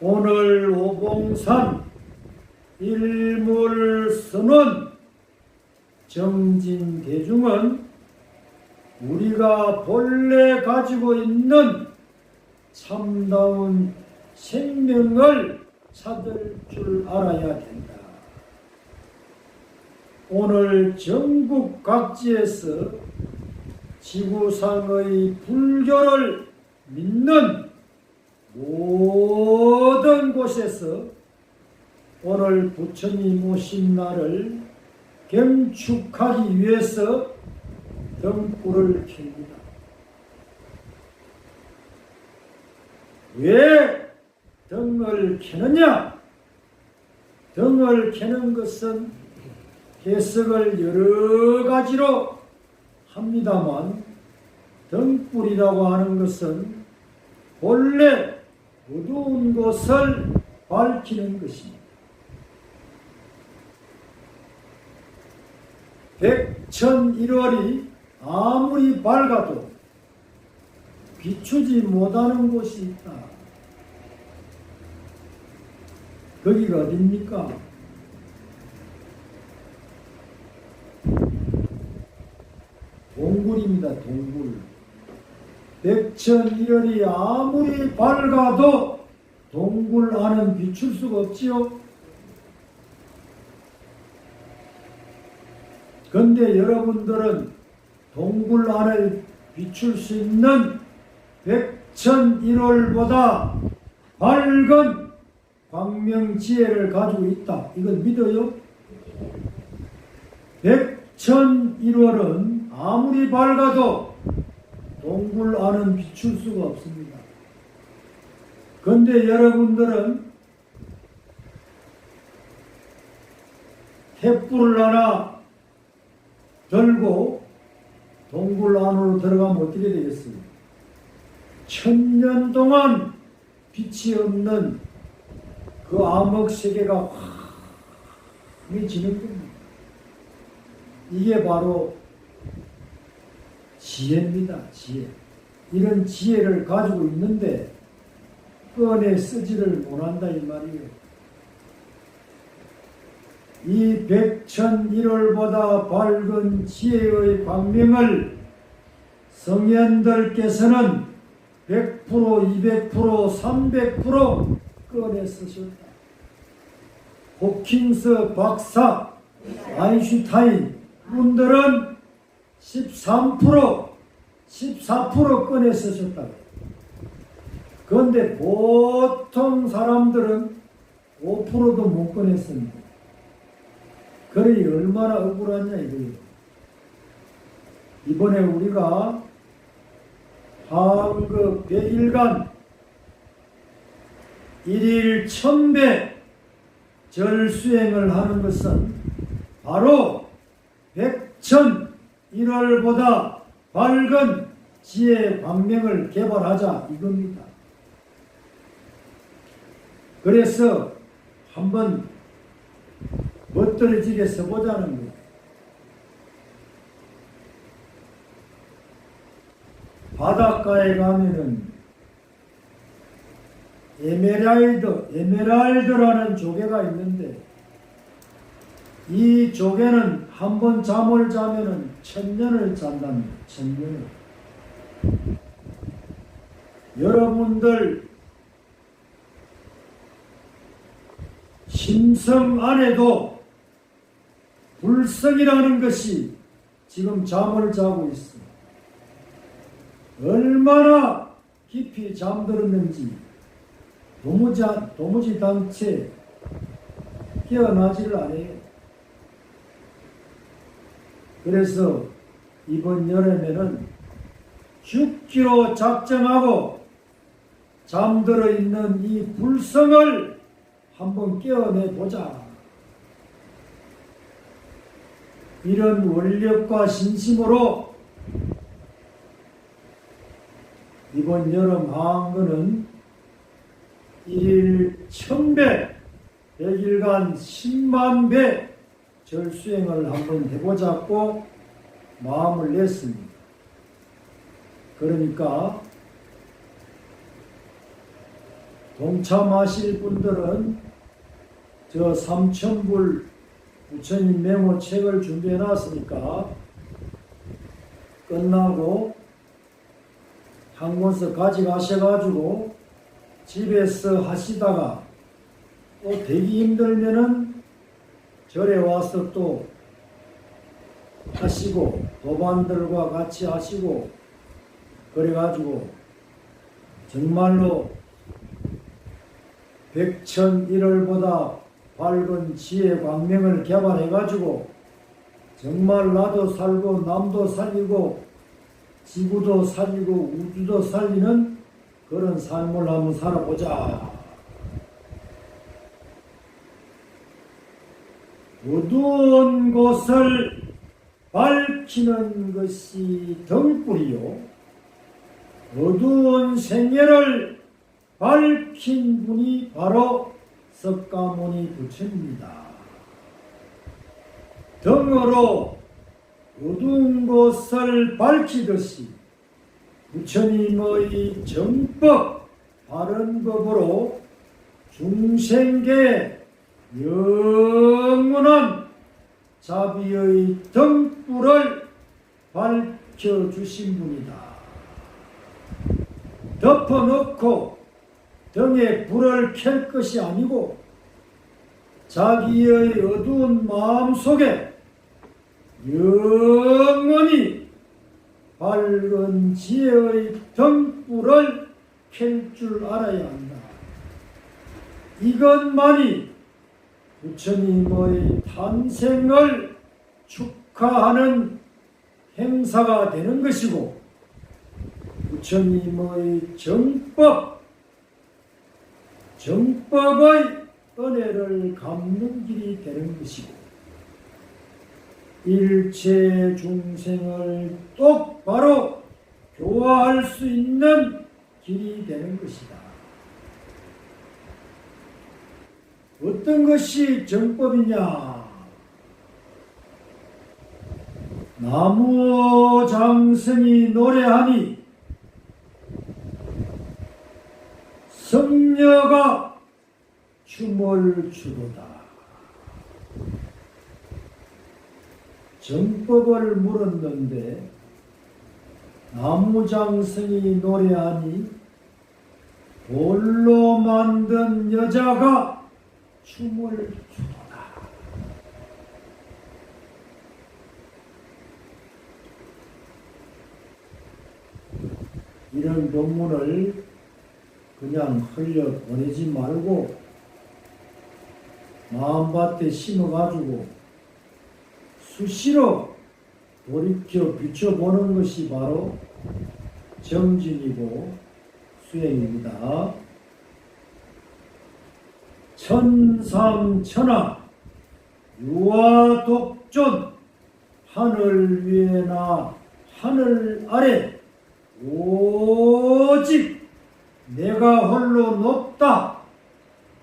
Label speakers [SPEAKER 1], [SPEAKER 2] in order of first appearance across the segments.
[SPEAKER 1] 오늘 오봉산 일물선원 정진 대중은 우리가 본래 가지고 있는 참다운 생명을 찾을 줄 알아야 된다. 오늘 전국 각지에서 지구상의 불교를 믿는 모든 곳에서 오늘 부처님 오신 날을 경축하기 위해서 등불을 켭니다. 왜 등을 켜느냐? 등을 켜는 것은 해석을 여러 가지로 합니다만 등불이라고 하는 것은 본래 어두운 곳을 밝히는 것입니다. 백천일월이 아무리 밝아도 비추지 못하는 곳이 있다. 거기가 어딥니까? 동굴입니다, 동굴. 백천일월이 아무리 밝아도 동굴 안은 비출 수가 없지요. 근데 여러분들은 동굴 안을 비출 수 있는 백천일월보다 밝은 광명지혜를 가지고 있다. 이걸 믿어요? 백천일월은 아무리 밝아도 동굴 안은 비출 수가 없습니다. 근데 여러분들은 횃불을 하나 들고 동굴 안으로 들어가면 어떻게 되겠습니까? 천년 동안 빛이 없는 그 암흑 세계가 환해지는 겁니다. 이게 바로 지혜입니다. 지혜. 이런 지혜를 가지고 있는데 꺼내 쓰지를 못한다 이 말이에요. 이 백천 일월보다 밝은 지혜의 광명을 성현들께서는 100%, 200%, 300% 꺼내 쓰셨다. 호킹스 박사, 아인슈타인 분들은 13%, 14% 꺼내 쓰셨다. 그런데 보통 사람들은 5%도 못 꺼냈습니다. 그러니 얼마나 억울하냐 이거예요. 이번에 우리가 한그 100일간 일일 천배 절수행을 하는 것은 바로 백천 1월보다 밝은 지혜 광명을 개발하자 이겁니다. 그래서 한번 멋들어지게 써보자는 거예요. 바닷가에 가면은 에메랄드, 에메랄드라는 조개가 있는데 이 조개는 한 번 잠을 자면은 천년을 잔답니다. 천년을. 여러분들 심성 안에도 불성이라는 것이 지금 잠을 자고 있어. 얼마나 깊이 잠들었는지 도무지, 도무지 당체 깨어나지를 않아요. 그래서 이번 여름에는 죽기로 작정하고 잠들어 있는 이 불성을 한번 깨어내 보자. 이런 원력과 신심으로 이번 여름 하한거는 일일 천배, 백일간 십만 배 절 수행을 한번 해보자고 마음을 냈습니다. 그러니까 동참하실 분들은 저 삼천불 부처님 메모 책을 준비해 놨으니까 끝나고 한 권서 가져가셔가지고 집에서 하시다가 또 되기 힘들면은 절에 와서 또 하시고 도반들과 같이 하시고 그래가지고 정말로 백천일월보다 밝은 지혜 광명을 개발해가지고 정말 나도 살고 남도 살리고 지구도 살리고 우주도 살리는 그런 삶을 한번 살아보자. 어두운 곳을 밝히는 것이 등불이요. 어두운 생애를 밝힌 분이 바로 석가모니 부처입니다. 등으로 어두운 곳을 밝히듯이 부처님의 정법, 바른 법으로 중생계 영원한 자비의 등불을 밝혀주신 분이다. 덮어놓고 등에 불을 켤 것이 아니고 자기의 어두운 마음 속에 영원히 밝은 지혜의 등불을 켤 줄 알아야 한다. 이것만이 부처님의 탄생을 축하하는 행사가 되는 것이고 부처님의 정법, 정법의 은혜를 갚는 길이 되는 것이고 일체 중생을 똑바로 교화할 수 있는 길이 되는 것이다. 어떤 것이 정법이냐? 나무 장성이 노래하니 성녀가 춤을 추도다. 정법을 물었는데 나무장성이 노래하니 돌로 만든 여자가 춤을 추도다. 이런 논문을 그냥 흘려 보내지 말고 마음밭에 심어가지고 수시로 돌이켜 비춰보는 것이 바로 정진이고 수행입니다. 천삼천하 유아 독존 하늘 위에나 하늘 아래 오직 내가 홀로 높다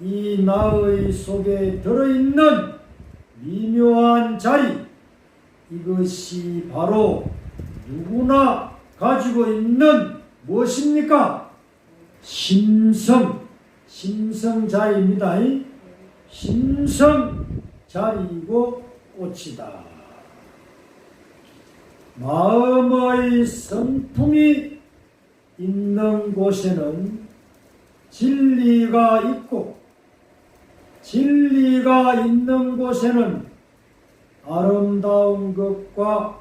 [SPEAKER 1] 이 나의 속에 들어있는 미묘한 자리 이것이 바로 누구나 가지고 있는 무엇입니까? 심성 심성 자리입니다. 심성 자리이고 꽃이다. 마음의 성품이 있는 곳에는 진리가 있고 진리가 있는 곳에는 아름다운 것과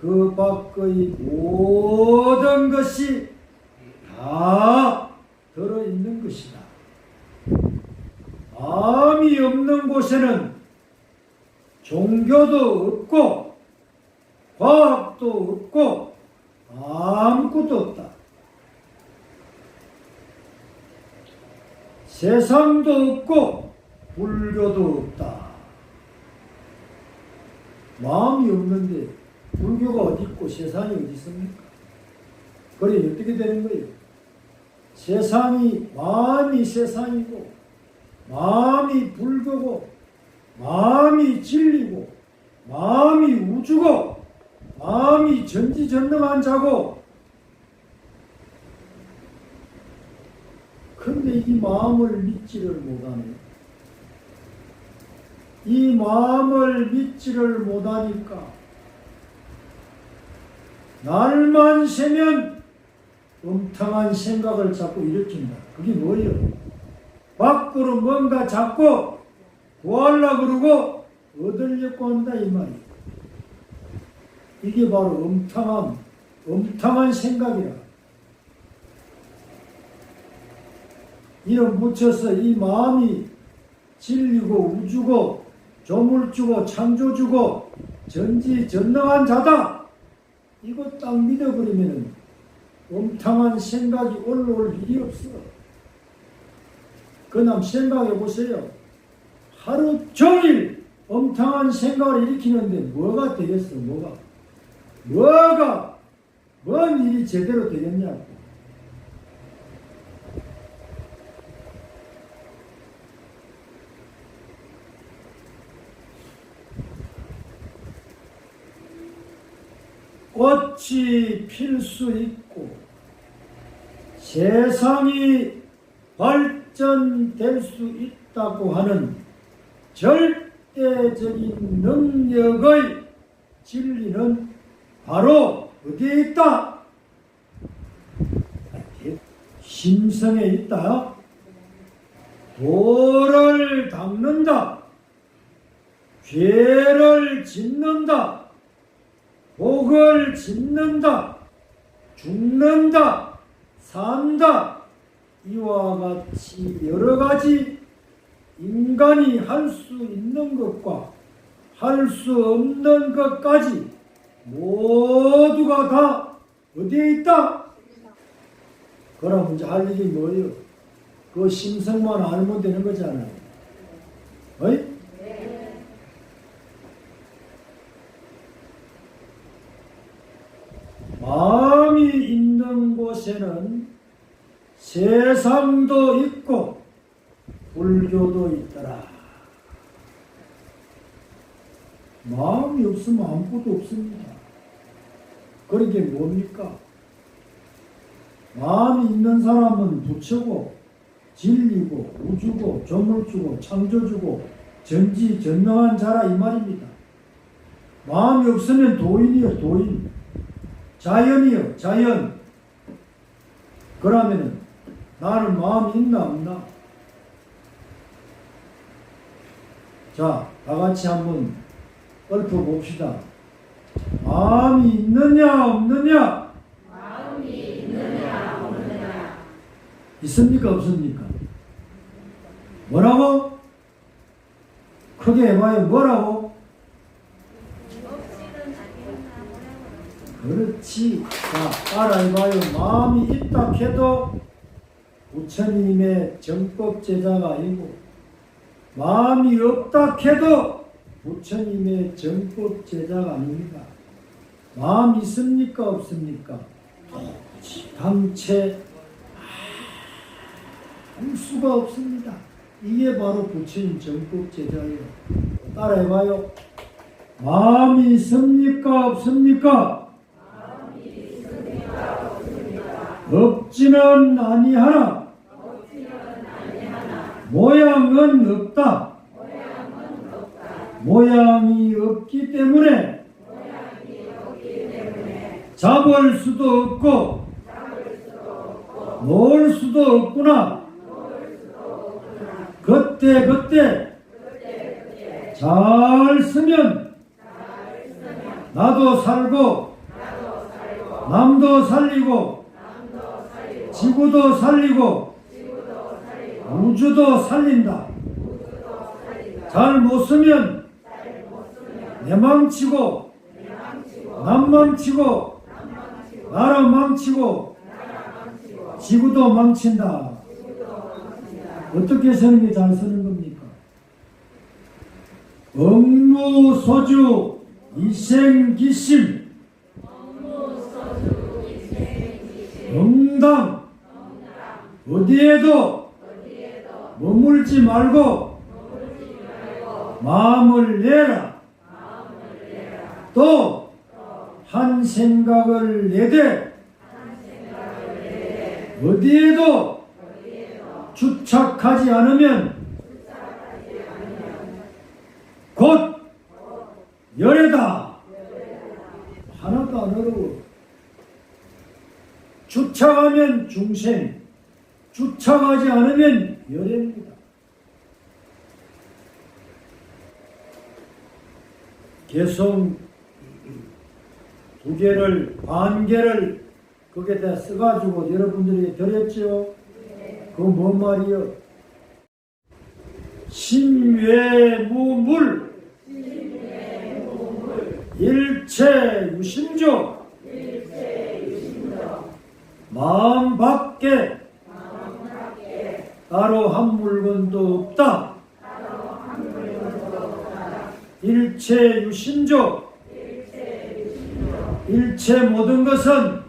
[SPEAKER 1] 그 밖의 모든 것이 다 들어있는 것이다. 마음이 없는 곳에는 종교도 없고 과학도 없고 아무것도 없다. 세상도 없고 불교도 없다. 마음이 없는데 불교가 어디 있고 세상이 어디 있습니까? 그래 어떻게 되는 거예요? 세상이 마음이 세상이고 마음이 불교고 마음이 진리고 마음이 우주고 마음이 전지전능한 자고 근데 이 마음을 믿지를 못하네. 이 마음을 믿지를 못하니까 날만 새면 음탕한 생각을 자꾸 일으킨다. 그게 뭐예요? 밖으로 뭔가 자꾸 구하려고 그러고 얻으려고 한다 이 말이에요. 이게 바로 음탕한 음탕한 생각이라. 이름 붙여서 이 마음이 진리고 우주고 조물주고 창조주고 전지전능한 자다. 이거 딱 믿어버리면 음탕한 생각이 올라올 일이 없어. 그남 생각해 보세요. 하루 종일 음탕한 생각을 일으키는데 뭐가 되겠어, 뭐가? 뭐가, 뭔 일이 제대로 되겠냐고. 꽃이 필 수 있고 세상이 발전될 수 있다고 하는 절대적인 능력의 진리는 바로 어디에 있다? 심성에 있다. 도를 닦는다. 죄를 짓는다. 복을 짓는다. 죽는다. 산다. 이와 같이 여러 가지 인간이 할 수 있는 것과 할 수 없는 것까지 모두가 다 어디에 있다? 그럼 이제 할 일이 뭐예요? 그 심성만 알면 되는 거잖아요. 어이? 마음이 있는 곳에는 세상도 있고 불교도 있더라. 마음이 없으면 아무것도 없습니다. 그런 게 뭡니까? 마음이 있는 사람은 부처고 진리고 우주고 조물주고 창조주고 전지 전능한 자라 이 말입니다. 마음이 없으면 도인이요 도인 자연이요 자연 그러면은 나는 마음이 있나 없나? 자, 다 같이 한번 읊어봅시다. 마음이 있느냐 없느냐?
[SPEAKER 2] 마음이 있느냐 없느냐
[SPEAKER 1] 있습니까 없습니까? 뭐라고? 크게 해봐요. 뭐라고?
[SPEAKER 2] 없이는 아니었나
[SPEAKER 1] 그렇지. 자, 따라해봐요. 마음이 있다 해도 부처님의 정법 제자가 아니고 마음이 없다 해도 부처님의 정법 제자가 아닙니다. 마음 있습니까 없습니까? 당체 할 수가 없습니다. 이게 바로 부처님 정법 제자예요. 따라해봐요. 마음이 있습니까 없습니까? 없지는 아니하나 모양은 없다. 모양이 없기 때문에 잡을 수도 없고 놓을 수도 없구나. 그때 그때 잘 쓰면 나도 살고 남도 살리고 지구도 살리고 우주도 살린다. 잘 못 쓰면 내 망치고 남 망치고 나라 망치고 지구도 망친다. 어떻게 쓰는 게 잘 쓰는 겁니까? 업무 소주 이생기심 응당 어디에도 머물지 말고 마음을 내라 또한 생각을 내되 어디에도 주착하지 않으면 곧 열애다. 하나도 안 어려워. 주착하면 중생, 주착하지 않으면 열애입니다. 개성 두 개를 반 개를 거기에다 써가지고 여러분들에게 드렸죠. 그거 뭔 말이요? 신외무물 일체 유심조 마음 밖에 따로 한 물건도 없다. 일체 유심조 일체 모든 것은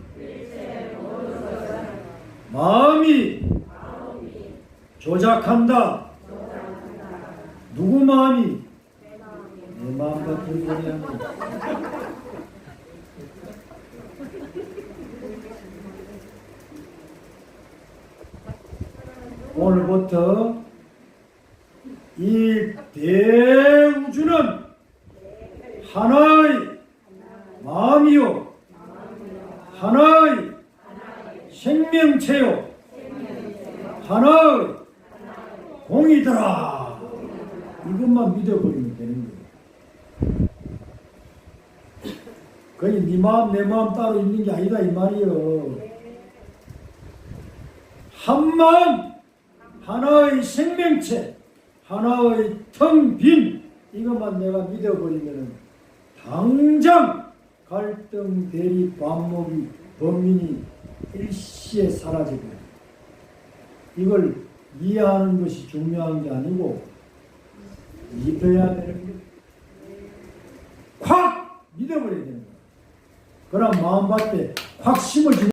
[SPEAKER 1] 마음이 조작한다. 누구 마음이? 내 마음 같은 하는 오늘부터 이 대우주는 하나의 마음이요. 하나의 생명체요. 하나의 공이더라. 이것만 믿어버리면 되는 거예요. 그게 네 마음 내 마음 따로 있는 게 아니다 이 말이요. 한 마음 하나의 생명체 하나의 텅 빈 이것만 내가 믿어버리면 당장 갈등 대리 반목이 범인이 일시에 사라져버려 이걸 이해하는 것이 중요한 게 아니고 믿어야 되는 거야 콱 믿어버려야 되는 거야 그럼 마음밭에 콱 심어주는